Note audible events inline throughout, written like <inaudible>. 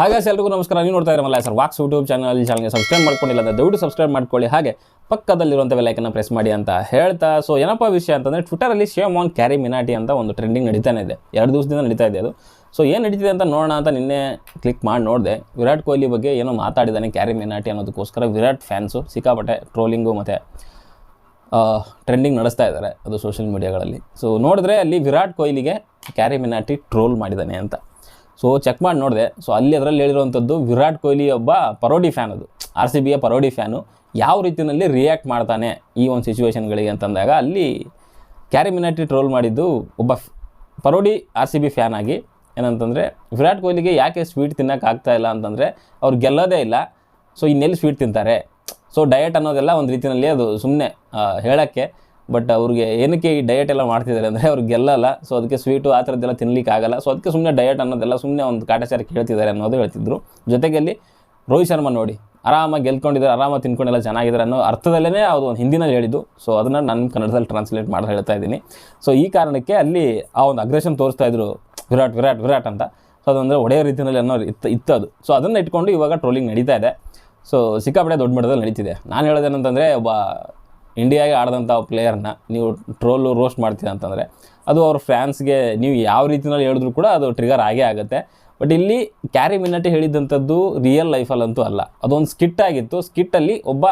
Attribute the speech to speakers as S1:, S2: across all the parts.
S1: ಹಾಗಾಗಿ ಎಲ್ರಿಗೂ ನಮಸ್ಕಾರ. ನೀವು ನೋಡ್ತಾ ಇರಮಲ್ಲ ಸರ್ ವಾಕ್ಸ್ ಯೂಟ್ಯೂಬ್ ಚಾನಲ್ ಚಾನಲ್ಗೆ ಸಬ್ಸ್ಕ್ರೈಬ್ ಮಾಡ್ಕೊಂಡಿಲ್ಲ ಅಂದರೆ ದಯವಿಟ್ಟು ಸಬ್ಸ್ಕ್ರೈಬ್ ಮಾಡ್ಕೊಳ್ಳಿ. ಹಾಗೆ ಪಕ್ಕದಲ್ಲಿರುವಂಥ ಬೆಲೈಕನ್ನ ಪ್ರೆಸ್ ಮಾಡಿ ಅಂತ ಹೇಳ್ತಾ. ಸೊ ಏನಪ್ಪ ವಿಷಯ ಅಂತಂದರೆ ಟ್ವಿಟರಲ್ಲಿ ಶೇಮ್ ಆನ್ ಕ್ಯಾರಿ ಮಿನಾಟಿ ಅಂತ ಒಂದು ಟ್ರೆಂಡಿಂಗ್ ನಡೀತಾನೆ ಇದೆ. ಎರಡು ದಿವಸದಿಂದ ನಡೀತಾ ಇದೆ ಅದು. ಸೊ ಏನು ನಡೀತಿದೆ ಅಂತ ನೋಡೋಣ ಅಂತ ನಿನ್ನೆ ಕ್ಲಿಕ್ ಮಾಡಿ ನೋಡಿದೆ. ವಿರಾಟ್ ಕೊಹ್ಲಿ ಬಗ್ಗೆ ಏನೋ ಮಾತಾಡಿದ್ದಾನೆ ಕ್ಯಾರಿ ಮಿನಾಟಿ ಅನ್ನೋದಕ್ಕೋಸ್ಕರ. ವಿರಾಟ್ ಫ್ಯಾನ್ಸು ಸಿಕ್ಕಾಪಟ್ಟೆ ಟ್ರೋಲಿಂಗು ಮತ್ತು ಟ್ರೆಂಡಿಂಗ್ ನಡೆಸ್ತಾ ಇದ್ದಾರೆ ಅದು ಸೋಷಿಯಲ್ ಮೀಡಿಯಾಗಳಲ್ಲಿ ಸೊ ನೋಡಿದ್ರೆ ಅಲ್ಲಿ ವಿರಾಟ್ ಕೊಹ್ಲಿಗೆ ಕ್ಯಾರಿ ಮಿನಾಟಿ ಟ್ರೋಲ್ ಮಾಡಿದ್ದಾನೆ ಅಂತ. ಸೊ ಚೆಕ್ ಮಾಡಿ ನೋಡಿದೆ. ಸೊ ಅಲ್ಲಿ ಅದರಲ್ಲಿ ಹೇಳಿರುವಂಥದ್ದು ವಿರಾಟ್ ಕೊಹ್ಲಿ ಒಬ್ಬ ಪರೋಡಿ ಫ್ಯಾನ್ ಅದು. ಆರ್ ಸಿ ಬಿಯ ಪರೋಡಿ ಫ್ಯಾನು ಯಾವ ರೀತಿಯಲ್ಲಿ ರಿಯಾಕ್ಟ್ ಮಾಡ್ತಾನೆ ಈ ಒಂದು ಸಿಚುವೇಶನ್ಗಳಿಗೆ ಅಂತಂದಾಗ ಅಲ್ಲಿ ಕ್ಯಾರಿ ಮಿನಾಟಿ ಟ್ರೋಲ್ ಮಾಡಿದ್ದು ಒಬ್ಬ parody R C B fan ಆಗಿ. ಏನಂತಂದರೆ, ವಿರಾಟ್ ಕೊಹ್ಲಿಗೆ ಯಾಕೆ ಸ್ವೀಟ್ ತಿನ್ನೋಕೆ ಆಗ್ತಾ ಇಲ್ಲ ಅಂತಂದರೆ, ಅವ್ರು ಗೆಲ್ಲೋದೇ ಇಲ್ಲ. ಸೊ ಇನ್ನೆಲ್ಲಿ ಸ್ವೀಟ್ ತಿಂತಾರೆ? ಸೊ ಡಯಟ್ ಅನ್ನೋದೆಲ್ಲ ಒಂದು ರೀತಿಯಲ್ಲಿ ಅದು ಸುಮ್ಮನೆ ಹೇಳೋಕ್ಕೆ. ಬಟ್ ಅವ್ರಿಗೆ ಏನಕ್ಕೆ ಈ ಡಯಟ್ ಎಲ್ಲ ಮಾಡ್ತಿದ್ದಾರೆ ಅಂದರೆ ಅವ್ರು ಗೆಲ್ಲಲ್ಲ ಸೊ ಅದಕ್ಕೆ ಸ್ವೀಟು ಆ ಥರದ್ದೆಲ್ಲ ತಿನ್ನಲಿಕ್ಕೆ ಆಗಲ್ಲ. ಸೊ ಅದಕ್ಕೆ ಸುಮ್ಮನೆ ಡಯಟ್ ಅನ್ನೋದೆಲ್ಲ ಸುಮ್ಮನೆ ಒಂದು ಕಾಟಾಚಾರ ಕೇಳ್ತಿದ್ದಾರೆ ಅನ್ನೋದು ಹೇಳ್ತಿದ್ರು. ಜೊತೆಗೆ ಅಲ್ಲಿ ರೋಹಿತ್ ಶರ್ಮಾ ನೋಡಿ, ಆರಾಮಾಗಿ ಗೆಲ್ಕೊಂಡಿದ್ದಾರೆ ಆರಾಮಾಗಿ ತಿನ್ಕೊಂಡೆಲ್ಲ, ಚೆನ್ನಾಗಿದ್ದಾರೆ ಅನ್ನೋ ಅರ್ಥದಲ್ಲೇ ಅದು ಒಂದು ಹಿಂದಿನಲ್ಲಿ ಹೇಳಿದ್ದು. ಸೊ ಅದನ್ನು ನಾನು ಕನ್ನಡದಲ್ಲಿ ಟ್ರಾನ್ಸ್ಲೇಟ್ ಮಾಡಿ ಹೇಳ್ತಾ ಇದ್ದೀನಿ. ಸೊ ಈ ಕಾರಣಕ್ಕೆ ಅಲ್ಲಿ ಆ ಒಂದು ಅಗ್ರೆಷನ್ ತೋರಿಸ್ತಾ ಇದ್ರು, ವಿರಾಟ್ ವಿರಾಟ್ ವಿರಾಟ್ ಅಂತ. ಸೊ ಅದಂದರೆ ಒಡೆಯ ರೀತಿಯಲ್ಲಿ ಅನ್ನೋ ಇತ್ತು ಅದು. ಸೊ ಅದನ್ನು ಇಟ್ಕೊಂಡು ಇವಾಗ ಟ್ರೋಲಿಂಗ್ ನಡೀತಾ ಇದೆ. ಸೊ ಸಿಕ್ಕಾಪಟ್ಟೆ ದೊಡ್ಡ ಮಟ್ಟದಲ್ಲಿ ನಡೀತಿದೆ. ನಾನು ಹೇಳೋದೇನಂತಂದರೆ ಒಬ್ಬ ಇಂಡಿಯಾಗೆ ಆಡಿದಂಥ ಪ್ಲೇಯರ್ನ ನೀವು ಟ್ರೋಲು ರೋಸ್ಟ್ ಮಾಡ್ತೀರಾ ಅಂತಂದರೆ ಅದು ಅವ್ರ ಫ್ಯಾನ್ಸ್ಗೆ ನೀವು ಯಾವ ರೀತಿಯಲ್ಲಿ ಹೇಳಿದ್ರು ಕೂಡ ಅದು ಟ್ರಿಗರ್ ಆಗೇ ಆಗುತ್ತೆ. ಬಟ್ ಇಲ್ಲಿ ಕ್ಯಾರಿ ಮಿನಟಿ ಹೇಳಿದ್ದಂಥದ್ದು ರಿಯಲ್ ಲೈಫಲ್ಲಂತೂ ಅಲ್ಲ. ಅದೊಂದು ಸ್ಕಿಟ್ ಆಗಿತ್ತು. ಸ್ಕಿಟ್ಟಲ್ಲಿ ಒಬ್ಬ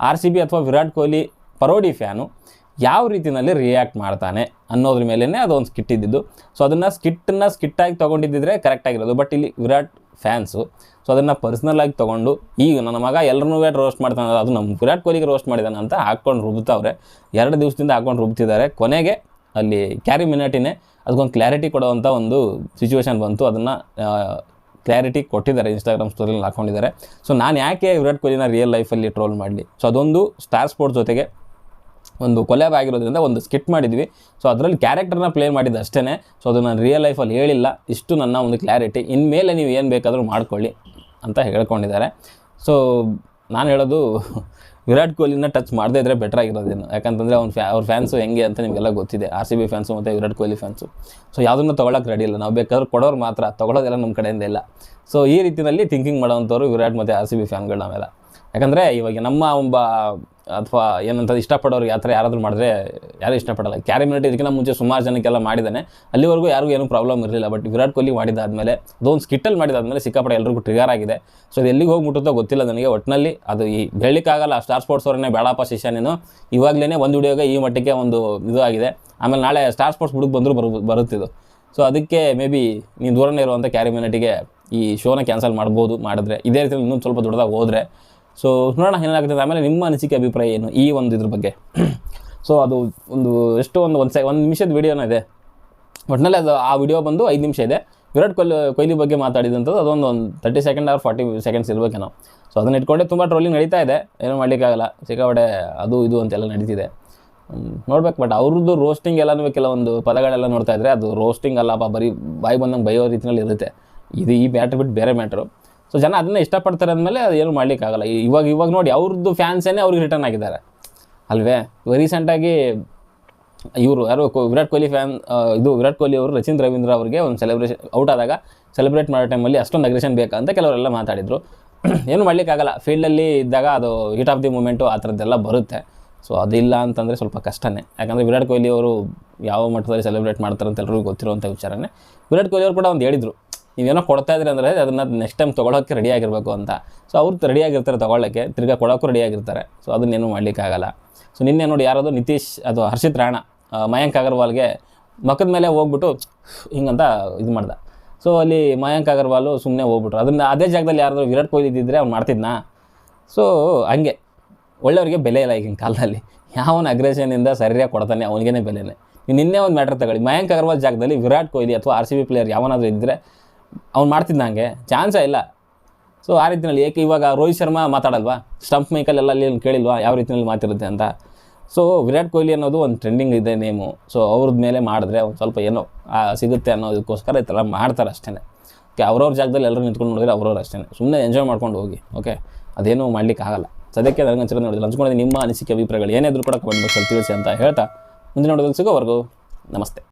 S1: ಆರ್ ಸಿ ಬಿ ಅಥವಾ ವಿರಾಟ್ ಕೊಹ್ಲಿ ಪರೋಡಿ ಫ್ಯಾನು ಯಾವ ರೀತಿಯಲ್ಲಿ ರಿಯಾಕ್ಟ್ ಮಾಡ್ತಾನೆ ಅನ್ನೋದ್ರ ಮೇಲೇ ಅದೊಂದು ಸ್ಕಿಟ್ ಇದ್ದಿದ್ದು. ಸೊ ಅದನ್ನು ಸ್ಕಿಟ್ಟನ್ನು ಸ್ಕಿಟ್ಟಾಗಿ ತೊಗೊಂಡಿದ್ದಿದ್ರೆ ಕರೆಕ್ಟಾಗಿರೋದು ಬಟ್ ಇಲ್ಲಿ ವಿರಾಟ್ ಫ್ಯಾನ್ಸು ಸೊ ಅದನ್ನು ಪರ್ಸ್ನಲ್ಲಾಗಿ ತೊಗೊಂಡು, ಈಗ ನನ್ನ ಮಗ ಎಲ್ಲರನ್ನೂ ರೋಸ್ಟ್ ಮಾಡ್ತಾನೆ ಅದು ನಮ್ಮ ವಿರಾಟ್ ಕೊಹ್ಲಿಗೆ ರೋಸ್ಟ್ ಮಾಡಿದಾನೆ ಅಂತ ಹಾಕ್ಕೊಂಡು ರುಬ್ತಾವ್ರೆ. ಎರಡು ದಿವಸದಿಂದ ಹಾಕ್ಕೊಂಡು ರುಬ್ತಿದ್ದಾರೆ. ಕೊನೆಗೆ ಅಲ್ಲಿ ಕ್ಯಾರಿ ಮಿನಾಟಿನೇ ಅದಕ್ಕೊಂದು ಕ್ಲಾರಿಟಿ ಕೊಡುವಂಥ ಒಂದು ಸಿಚುವೇಶನ್ ಬಂತು. ಅದನ್ನು ಕ್ಲಾರಿಟಿ ಕೊಟ್ಟಿದ್ದಾರೆ ಇನ್ಸ್ಟಾಗ್ರಾಮ್ ಸ್ಟೋರಿಯಲ್ಲಿ ಹಾಕೊಂಡಿದ್ದಾರೆ. ಸೊ ನಾನು ಯಾಕೆ ವಿರಾಟ್ ಕೊಹ್ಲಿನ ರಿಯಲ್ ಲೈಫಲ್ಲಿ ಟ್ರೋಲ್ ಮಾಡಲಿ? ಸೊ ಅದೊಂದು ಸ್ಟಾರ್ ಸ್ಪೋರ್ಟ್ಸ್ ಜೊತೆಗೆ ಒಂದು ಕೊಲ್ಯಾಬ್ ಆಗಿರೋದ್ರಿಂದ ಒಂದು ಸ್ಕಿಟ್ ಮಾಡಿದ್ವಿ. ಸೊ ಅದರಲ್ಲಿ ಕ್ಯಾರೆಕ್ಟರ್ನ ಪ್ಲೇ ಮಾಡಿದ್ದು ಅಷ್ಟೇ ಸೊ ಅದು ನಾನು ರಿಯಲ್ ಲೈಫಲ್ಲಿ ಹೇಳಿಲ್ಲ. ಇಷ್ಟು ನನ್ನ ಒಂದು ಕ್ಲಾರಿಟಿ ಇನ್ಮೇಲೆ ನೀವು ಏನು ಬೇಕಾದರೂ ಮಾಡ್ಕೊಳ್ಳಿ ಅಂತ ಹೇಳ್ಕೊಂಡಿದ್ದಾರೆ. ಸೊ ನಾನು ಹೇಳೋದು <laughs> ವಿರಾಟ್ ಕೊಹ್ಲಿನ ಟಚ್ ಮಾಡದೇ ಇದ್ದರೆ ಬೆಟರ್ ಆಗಿರೋದೇನು? ಯಾಕಂತಂದರೆ ಅವ್ನ ಫ್ಯಾ ಅವ್ರ ಫ್ಯಾನ್ಸು ಹೆಂಗೆ ಅಂತ ನಿಮಗೆಲ್ಲ ಗೊತ್ತಿದೆ. ಆರ್ ಸಿ ಬಿ ಫ್ಯಾನ್ಸು ಮತ್ತು ವಿರಾಟ್ ಕೊಹ್ಲಿ ಫ್ಯಾನ್ಸು ಸೊ ಯಾವುದನ್ನು ತೊಗೊಳಕ್ಕೆ ರೆಡಿ ಇಲ್ಲ. ನಾವು ಬೇಕಾದ್ರೆ ಕೊಡೋರು ಮಾತ್ರ. ತೊಗೊಳೋದೆಲ್ಲ ನಮ್ಮ ಕಡೆಯಿಂದ ಇಲ್ಲ. ಸೊ ಈ ರೀತಿಯಲ್ಲಿ ಥಿಂಕಿಂಗ್ ಮಾಡೋವಂಥವ್ರು ವಿರಾಟ್ ಮತ್ತು ಆರ್ ಸಿ ಬಿ ಫ್ಯಾನ್ಗಳು ನಾವೆಲ್ಲ ಯಾಕಂದರೆ ಇವಾಗ ನಮ್ಮ ಒಬ್ಬ ಅಥವಾ ಏನಂತ ಇಷ್ಟಪಡೋರು ಯಾತ್ರ ಥರ ಯಾರಾದರೂ ಮಾಡಿದ್ರೆ ಯಾರೂ ಇಷ್ಟಪಡಲ್ಲ. ಕ್ಯಾರಿ ಮಿನಿಟ್ ಇದಕ್ಕಿಂತ ಮುಂಚೆ ಸುಮಾರು ಜನಕ್ಕೆಲ್ಲ ಮಾಡಿದ್ದಾನೆ. ಅಲ್ಲಿವರೆಗೂ ಯಾರಿಗೂ ಏನೂ ಪ್ರಾಬ್ಲಮ್ ಇರಲಿಲ್ಲ ಬಟ್ ವಿರಾಟ್ ಕೊಹ್ಲಿ ಮಾಡಿದಾದಮೇಲೆ ಅದೊಂದು ಸ್ಕಿಟ್ಟಲ್ಲಿ ಮಾಡಿದಾದಮೇಲೆ ಸಿಕ್ಕಾಪಟ್ಟೆ ಎಲ್ರಿಗೂ ಟ್ರಿಗರ್ ಆಗಿದೆ. ಸೊ ಅದು ಎಲ್ಲಿಗೆ ಹೋಗಿ ಮುಟ್ಟುತ್ತೋ ಗೊತ್ತಿಲ್ಲ ನನಗೆ ಒಟ್ಟಿನಲ್ಲಿ ಅದು ಈ ಹೇಳಲಿಕ್ಕಾಗಲ್ಲ ಸ್ಟಾರ್ ಸ್ಪೋರ್ಟ್ಸ್ ಅವ್ರನ್ನೇ ಬೇಡಪ್ಪ ಶಿಷ್ಯನೇನು ಇವಾಗ್ಲೇ ಒಂದು ವಿಡಿಯೋಗೆ ಈ ಮಟ್ಟಕ್ಕೆ ಒಂದು ಇದು ಆಗಿದೆ. ಆಮೇಲೆ ನಾಳೆ ಸ್ಟಾರ್ ಸ್ಪೋರ್ಟ್ಸ್ ಹುಡುಗ ಬಂದರೂ ಬರು ಬರುತ್ತಿದ್ದು ಸೊ ಅದಕ್ಕೆ ಮೇ ಬಿ ನೀನು ದೂರನೇ ಇರುವಂಥ ಕ್ಯಾರಿ ಮಿನಿಟಿಗೆ ಈ ಶೋನ ಕ್ಯಾನ್ಸಲ್ ಮಾಡ್ಬೋದು, ಮಾಡಿದ್ರೆ. ಇದೇ ರೀತಿ ಇನ್ನೊಂದು ಸ್ವಲ್ಪ ದೊಡ್ಡದಾಗಿ ಹೋದರೆ ಸೊ ನೋಡೋಣ ಏನಾಗುತ್ತೆ ಆಮೇಲೆ ನಿಮ್ಮ ಅನಿಸಿಕೆ ಅಭಿಪ್ರಾಯ ಏನು ಈ ಒಂದು ಇದ್ರ ಬಗ್ಗೆ. <clears throat> ಸೊ ಅದು ಒಂದು ಎಷ್ಟು ಒಂದು ಒಂದು ಸೆ, ಒಂದು ನಿಮಿಷದ ವಿಡಿಯೋನ ಇದೆ. ಒಟ್ಟಿನಲ್ಲಿ ಅದು ಆ ವಿಡಿಯೋ ಬಂದು ಐದು ನಿಮಿಷ ಇದೆ. ವಿರಾಟ್ ಕೊಹ್ಲಿ ಕೊಹ್ಲಿ ಬಗ್ಗೆ ಮಾತಾಡಿದಂಥದ್ದು ಅದೊಂದು ಒಂದು thirty second or forty seconds ಇರಬೇಕೇನೋ so ಅದನ್ನ ಇಟ್ಕೊಂಡೆ ತುಂಬ ಟ್ರೋಲಿಂಗ್ ನಡೀತಾ ಇದೆ. ಏನೂ ಮಾಡಲಿಕ್ಕಾಗಲ್ಲ. ಸಿಕ್ಕಾಪಡೆ ಅದು, ಇದು ಅಂತೆಲ್ಲ ನಡೀತಿದೆ. ನೋಡ್ಬೇಕು. ಬಟ್ ಅವ್ರದ್ದು ರೋಸ್ಟಿಂಗ್ ಎಲ್ಲನೂ ಕೆಲವೊಂದು ಪದಗಳೆಲ್ಲ ನೋಡ್ತಾ ಇದ್ರೆ ಅದು ರೋಸ್ಟಿಂಗ್ ಅಲ್ಲಪ್ಪ ಬರೀ ಬಾಯಿ ಬಂದಂಗೆ ಬೈಯೋ ರೀತಿಯಲ್ಲಿ ಇರುತ್ತೆ. ಇದು ಈ ಮ್ಯಾಟ್ರ್ ಬಿಟ್ಟು ಬೇರೆ ಮ್ಯಾಟ್ರು ಸೊ ಜನ ಅದನ್ನೇ ಇಷ್ಟಪಡ್ತಾರೆ ಅಂದಮೇಲೆ ಅದು ಏನು ಮಾಡಲಿಕ್ಕಾಗಲ್ಲ. ಇವಾಗ ಇವಾಗ ನೋಡಿ, ಅವ್ರದ್ದು ಫ್ಯಾನ್ಸೇನೆ ಅವ್ರಿಗೆ ರಿಟರ್ನ್ ಆಗಿದ್ದಾರೆ. ಅಲ್ವೇ? ಇವಾಗ ರೀಸೆಂಟಾಗಿ ಇವರು ಯಾರು ವಿರಾಟ್ ಕೊಹ್ಲಿ ಫ್ಯಾನ್ ಇದು ವಿರಾಟ್ ಕೊಹ್ಲಿ ಅವರು, ರಚಿನ್ ರವೀಂದ್ರ ಅವರಿಗೆ ಒಂದು ಸೆಲೆಬ್ರೇಷನ್ ಔಟ್ ಆದಾಗ ಸೆಲೆಬ್ರೇಟ್ ಮಾಡೋ ಟೈಮಲ್ಲಿ ಅಷ್ಟೊಂದು ಅಗ್ರೆಷನ್ ಬೇಕಾ ಅಂತ ಕೆಲವರೆಲ್ಲ ಮಾತಾಡಿದರು. <clears throat> ಏನು ಮಾಡಲಿಕ್ಕಾಗಲ್ಲ. ಫೀಲ್ಡಲ್ಲಿ ಇದ್ದಾಗ ಅದು ಹೀಟ್ ಆಫ್ ದಿ ಮೂಮೆಂಟು ಆ ಥರದ್ದೆಲ್ಲ ಬರುತ್ತೆ. ಸೊ ಅದಿಲ್ಲ ಅಂತಂದರೆ ಸ್ವಲ್ಪ ಕಷ್ಟನೇ. ಯಾಕಂದರೆ ವಿರಾಟ್ ಕೊಹ್ಲಿ ಅವರು ಯಾವ ಮಟ್ಟದಲ್ಲಿ ಸೆಲೆಬ್ರೇಟ್ ಮಾಡ್ತಾರೆ ಅಂತ ಎಲ್ಲರಿಗೂ ಗೊತ್ತಿರುವಂಥ ವಿಚಾರನೇ. ವಿರಾಟ್ ಕೊಹ್ಲಿ ಅವರು ಕೂಡ ಒಂದು ಹೇಳಿದರು. ನೀವೇನೋ ಕೊಡ್ತಾ ಇದ್ರಿ ಅಂದರೆ ಅದನ್ನು ನೆಕ್ಸ್ಟ್ ಟೈಮ್ ತೊಗೊಳೋಕ್ಕೆ ರೆಡಿ ಆಗಿರಬೇಕು ಅಂತ. ಸೊ ಅವ್ರು ರೆಡಿಯಾಗಿರ್ತಾರೆ ತೊಗೊಳ್ಳೋಕ್ಕೆ ತಿರ್ಗಾ ಕೊಡೋಕ್ಕೂ ರೆಡಿಯಾಗಿರ್ತಾರೆ ಸೊ ಅದನ್ನೇನು ಮಾಡಲಿಕ್ಕಾಗಲ್ಲ ಸೊ ನಿನ್ನೆ ನೋಡಿ ಯಾರದು ನಿತೀಶ್, ಅದು ಹರ್ಷಿತ್ ರಾಣ ಮಯಾಂಕ್ ಅಗರ್ವಾಲ್ಗೆ ಮಕ್ಕದ ಮೇಲೆ ಹೋಗ್ಬಿಟ್ಟು ಹಿಂಗಂತ ಇದು ಮಾಡ್ದೆ. ಸೊ ಅಲ್ಲಿ ಮಯಾಂಕ್ ಅಗರ್ವಾಲು ಸುಮ್ಮನೆ ಹೋಗ್ಬಿಟ್ರು. ಅದನ್ನು ಅದೇ ಜಾಗದಲ್ಲಿ ಯಾರಾದರೂ ವಿರಾಟ್ ಕೊಹ್ಲಿ ಇದ್ದಿದ್ರೆ ಅವ್ನು ಮಾಡ್ತಿದ್ನಾ? ಸೊ ಹಂಗೆ. ಒಳ್ಳೆಯವ್ರಿಗೆ ಬೆಲೆ ಇಲ್ಲ ಈಗಿನ ಕಾಲದಲ್ಲಿ. ಯಾವನ ಅಗ್ರೆಷನಿಂದ ಸರಿಯಾಗಿ ಕೊಡ್ತಾನೆ, ಅವನಿಗೇನೆ ಬೆಲೆನೇ ನಿನ್ನೆ ಒಂದು ಮ್ಯಾಟ್ರ್ ತಗೊಳ್ಳಿ. ಮಯಾಂಕ್ ಅಗರ್ವಾಲ್ ಜಾಗದಲ್ಲಿ ವಿರಾಟ್ ಕೊಹ್ಲಿ ಅಥವಾ ಆರ್ ಸಿ ಬಿ ಪ್ಲೇಯರ್ ಯಾವನಾದರೂ ಇದ್ದರೆ ಅವ್ನು ಮಾಡ್ತಿದ್ದ ಹಂಗೆ ಚಾನ್ಸೇ ಇಲ್ಲ. ಸೊ ಆ ರೀತಿಯಲ್ಲಿ ಏಕೆ ಇವಾಗ ರೋಹಿತ್ ಶರ್ಮಾ ಮಾತಾಡಲ್ವಾ? ಸ್ಟಂಪ್ ಮೈಕಲ್ಲೆಲ್ಲ ಅಲ್ಲಿ ಕೇಳಿಲ್ವಾ? ಯಾವ ರೀತಿಯಲ್ಲಿ ಮಾತಿರುತ್ತೆ ಅಂತ? ಸೊ ವಿರಾಟ್ ಕೊಹ್ಲಿ ಅನ್ನೋದು ಒಂದು ಟ್ರೆಂಡಿಂಗ್ ಇದೆ ನೇಮು ಸೊ ಅವ್ರದ್ದು ಮೇಲೆ ಮಾಡಿದ್ರೆ ಒಂದು ಸ್ವಲ್ಪ ಏನೋ ಸಿಗುತ್ತೆ ಅನ್ನೋದಕ್ಕೋಸ್ಕರ ಈ ಥರ ಮಾಡ್ತಾರೆ ಅಷ್ಟೇ ಓಕೆ ಅವ್ರವ್ರ ಜಾಗದಲ್ಲಿ ಎಲ್ಲರೂ ನಿಂತ್ಕೊಂಡು ನೋಡಿದ್ರೆ ಅವ್ರವ್ರು ಅಷ್ಟೇ ಸುಮ್ಮನೆ ಎಂಜಾಯ್ ಮಾಡ್ಕೊಂಡು ಹೋಗಿ. ಓಕೆ ಅದೇನೂ ಮಾಡ್ಲಿಕ್ಕೆ ಆಗಲ್ಲ. ಸದ್ಯಕ್ಕೆ ಚಿರ ನೋಡಿದ್ರೆ ಹಂಚ್ಕೊಂಡಿದ್ದೀನಿ ನಿಮ್ಮ ಅನಿಸಿಕೆ, ಅಭಿಪ್ರಾಯಗಳು ಏನೇ ಇದ್ರು ಕೂಡ ಕಮೆಂಟ್ ಬಾಕ್ಸಲ್ಲಿ ತಿಳಿಸಿ ಅಂತ ಹೇಳ್ತಾ, ಮುಂದಿನ ನೋಡೋದಲ್ಲಿ ಸಿಗೋವರೆಗೂ ನಮಸ್ತೆ.